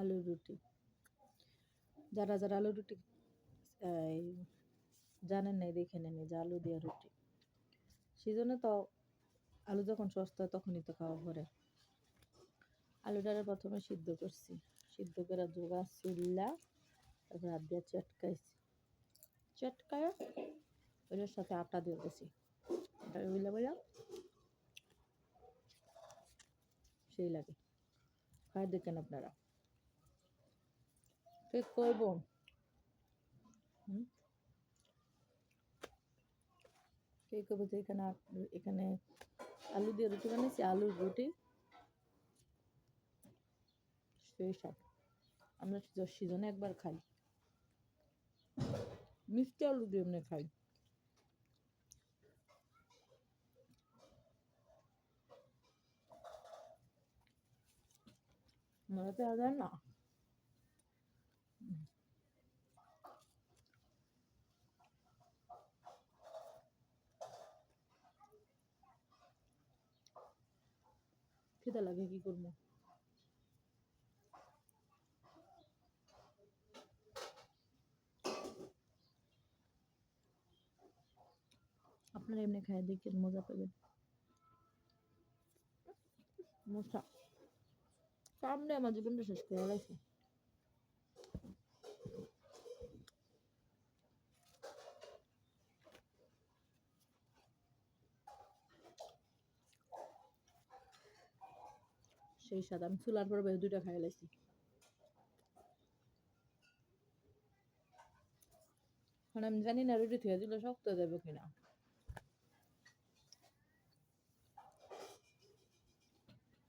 আলুর রুটি। যারা যারা আলুর রুটি জানেন নাই, দেখে নেন যে আলু দিয়ে রুটি। সেজন্য তো আলু যখন সস্তা তখনই তো খাওয়া পরে আলুটারে প্রথমে সিদ্ধ করছি। সিদ্ধ করে জোগা চুল্লা তারপর হাত দিয়ে চটকাইছি। চটকায় ওটার সাথে আটা দিয়ে দিয়েছি এটা বুঝলে বুঝলাম সেই লাগে। খাই দেখেন আপনারা। ঠিক করব কে করব যে এখানে এখানে আলু দিয়ে রুটি বানিয়েছি আলুর রুটি সেই আমরা সিজনে একবার খাই মিষ্টি আলু দিয়ে এমনি খাই মনে তো না খিদে লাগে কি করব আপনারা এমনি খাই দেখেন মজা পাবেন মশা সামনে আমার জীবনটা শেষ করে গেছে সেই স্বাদ। আমি চুলার পর দুইটা খাই লাইছি। এখন আমি জানি না রুটি থেকে দিলে শক্ত হয়ে যাবে কিনা।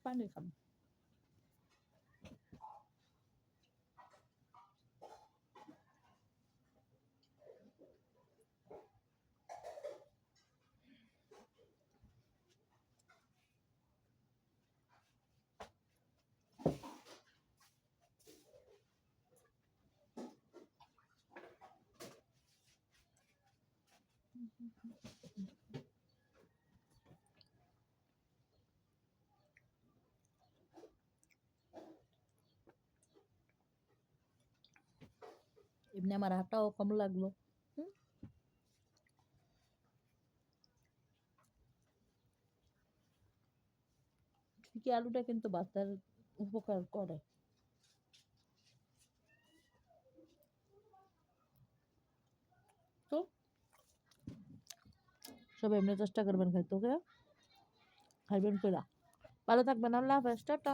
পানি খাম এমনি আমার হাতটাও কম লাগল? ঠিকই আলুটা কিন্তু বাচ্চার উপকার করে তো সবাই এমনি চেষ্টা করবেন খাইতে ওকে খাইবেন কইরা ভালো থাকবেন আল্লাহ হাফেজ টাটা